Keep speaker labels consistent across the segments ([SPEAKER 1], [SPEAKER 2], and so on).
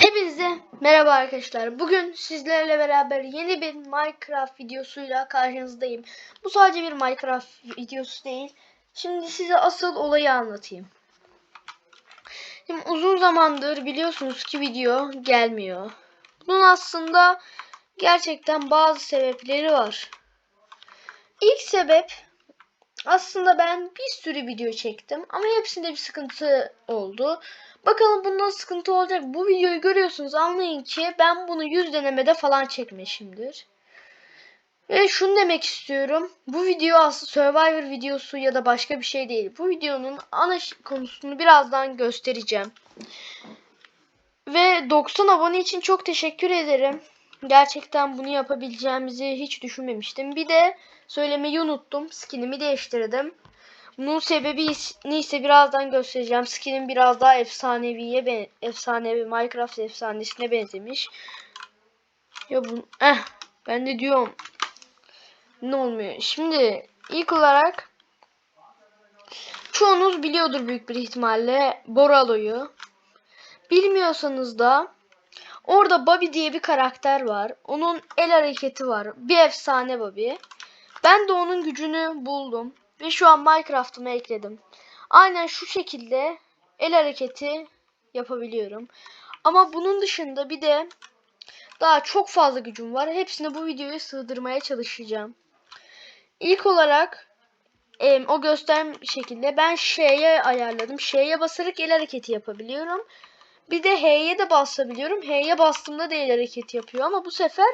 [SPEAKER 1] Hepinize merhaba arkadaşlar. Bugün sizlerle beraber yeni bir Minecraft videosuyla karşınızdayım. Bu sadece bir Minecraft videosu değil. Şimdi size asıl olayı anlatayım. Şimdi uzun zamandır biliyorsunuz ki video gelmiyor. Bunun aslında gerçekten bazı sebepleri var. İlk sebep aslında ben bir sürü video çektim ama hepsinde bir sıkıntı oldu. Bakalım bunda sıkıntı olacak. Bu videoyu görüyorsunuz anlayın ki ben bunu 100 denemede falan çekmişimdir. Ve şunu demek istiyorum. Bu video aslında Survivor videosu ya da başka bir şey değil. Bu videonun ana konusunu birazdan göstereceğim. Ve 90 abone için çok teşekkür ederim. Gerçekten bunu yapabileceğimizi hiç düşünmemiştim. Bir de söylemeyi unuttum. Skinimi değiştirdim. Bunun sebebi neyse birazdan göstereceğim. Skinim biraz daha efsaneviye efsanevi Minecraft efsanesine benzemiş. Ya bu eh ben de diyorum ne olmuyor. Şimdi ilk olarak çoğunuz biliyordur büyük bir ihtimalle Boralo'yu. Bilmiyorsanız da orada Bobby diye bir karakter var. Onun el hareketi var. Bir efsane Bobby. Ben de onun gücünü buldum ve şu an Minecraft'ıma ekledim. Aynen şu şekilde el hareketi yapabiliyorum. Ama bunun dışında bir de daha çok fazla gücüm var. Hepsini bu videoya sığdırmaya çalışacağım. İlk olarak em, o gösterm şekilde ben şeye ayarladım. Şeye basarak el hareketi yapabiliyorum. Bir de H'ye de basabiliyorum. H'ye bastığımda da el hareketi yapıyor ama bu sefer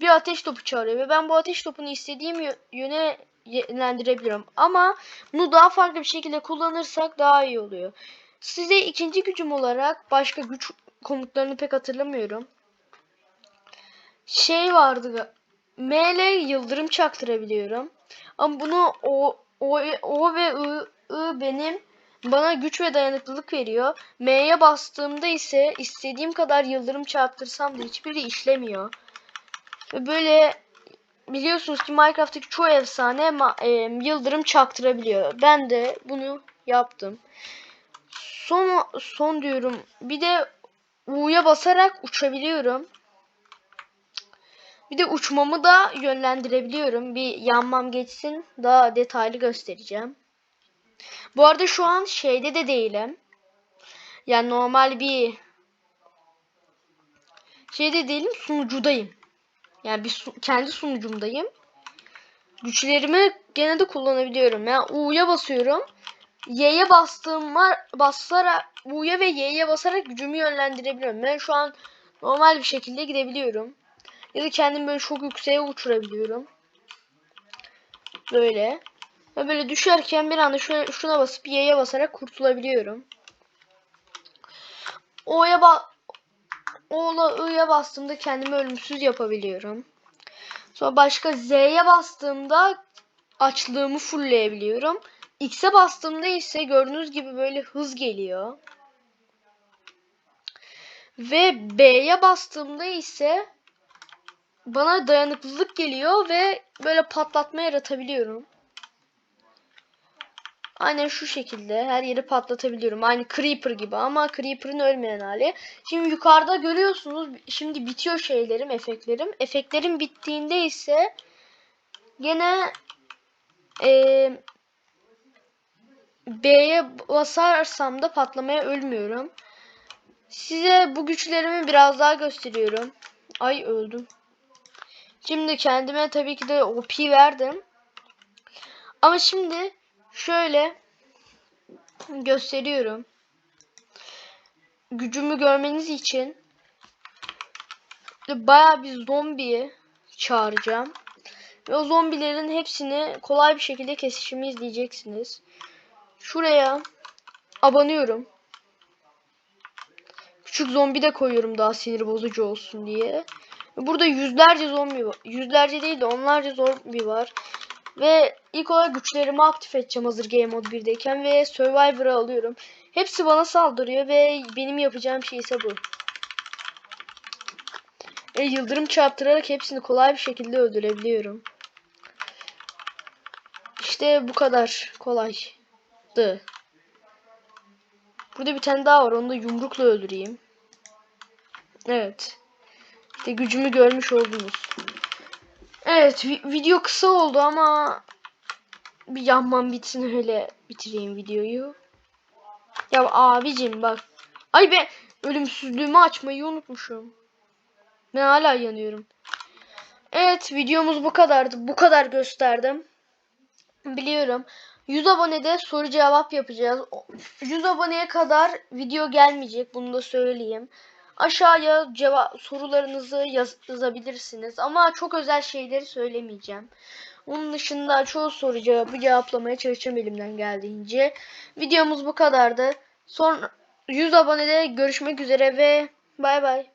[SPEAKER 1] bir ateş topu çağırıyor ve ben bu ateş topunu istediğim yö- yöne yönlendirebiliyorum. Ama bunu daha farklı bir şekilde kullanırsak daha iyi oluyor. Size ikinci gücüm olarak başka güç komutlarını pek hatırlamıyorum. Şey vardı. M ile yıldırım çaktırabiliyorum. Ama bunu o o, o ve I, I benim bana güç ve dayanıklılık veriyor. M'ye bastığımda ise istediğim kadar yıldırım çarptırsam da hiçbiri işlemiyor. Ve böyle biliyorsunuz ki Minecraft'taki çoğu efsane e, yıldırım çaktırabiliyor. Ben de bunu yaptım. Son son diyorum. Bir de U'ya basarak uçabiliyorum. Bir de uçmamı da yönlendirebiliyorum. Bir yanmam geçsin daha detaylı göstereceğim. Bu arada şu an şeyde de değilim. Yani normal bir şeyde değilim sunucudayım. Yani bir su- kendi sunucumdayım. Güçlerimi gene de kullanabiliyorum. Yani U'ya basıyorum. Y'ye bastığım var basarak U'ya ve Y'ye basarak gücümü yönlendirebiliyorum. Ben şu an normal bir şekilde gidebiliyorum. Ya da kendimi böyle çok yükseğe uçurabiliyorum. Böyle. Ve böyle düşerken bir anda şuna, şuna basıp Y'ye basarak kurtulabiliyorum. O'ya ba O'la I'ya bastığımda kendimi ölümsüz yapabiliyorum. Sonra başka Z'ye bastığımda açlığımı fullleyebiliyorum. X'e bastığımda ise gördüğünüz gibi böyle hız geliyor. Ve B'ye bastığımda ise bana dayanıklılık geliyor ve böyle patlatma yaratabiliyorum. Aynen şu şekilde her yeri patlatabiliyorum. Aynı Creeper gibi ama Creeper'ın ölmeyen hali. Şimdi yukarıda görüyorsunuz. Şimdi bitiyor şeylerim, efektlerim. Efektlerim bittiğinde ise gene eee B'ye basarsam da patlamaya ölmüyorum. Size bu güçlerimi biraz daha gösteriyorum. Ay öldüm. Şimdi kendime tabii ki de OP verdim. Ama şimdi şöyle gösteriyorum. Gücümü görmeniz için baya bir zombi çağıracağım. Ve o zombilerin hepsini kolay bir şekilde kesişimi izleyeceksiniz. Şuraya abanıyorum. Küçük zombi de koyuyorum daha sinir bozucu olsun diye. Burada yüzlerce zombi var. Yüzlerce değil de onlarca zombi var. Ve ilk olarak güçlerimi aktif edeceğim hazır Game Mode 1'deyken ve Survivor'ı alıyorum. Hepsi bana saldırıyor ve benim yapacağım şey ise bu. Ve yıldırım çarptırarak hepsini kolay bir şekilde öldürebiliyorum. İşte bu kadar kolaydı. Bu Burada bir tane daha var. Onu da yumrukla öldüreyim. Evet. İşte gücümü görmüş oldunuz. Evet vi- video kısa oldu ama bir yanmam bitsin öyle bitireyim videoyu. Ya abicim bak. Ay ben ölümsüzlüğümü açmayı unutmuşum. Ben hala yanıyorum. Evet videomuz bu kadardı. Bu kadar gösterdim. Biliyorum. 100 abonede soru cevap yapacağız. O- 100 aboneye kadar video gelmeyecek. Bunu da söyleyeyim. Aşağıya cevap sorularınızı yaz- yazabilirsiniz. Ama çok özel şeyleri söylemeyeceğim. Onun dışında çoğu soru cevabı cevaplamaya çalışacağım elimden geldiğince. Videomuz bu kadardı. Son 100 abonede görüşmek üzere ve bay bay.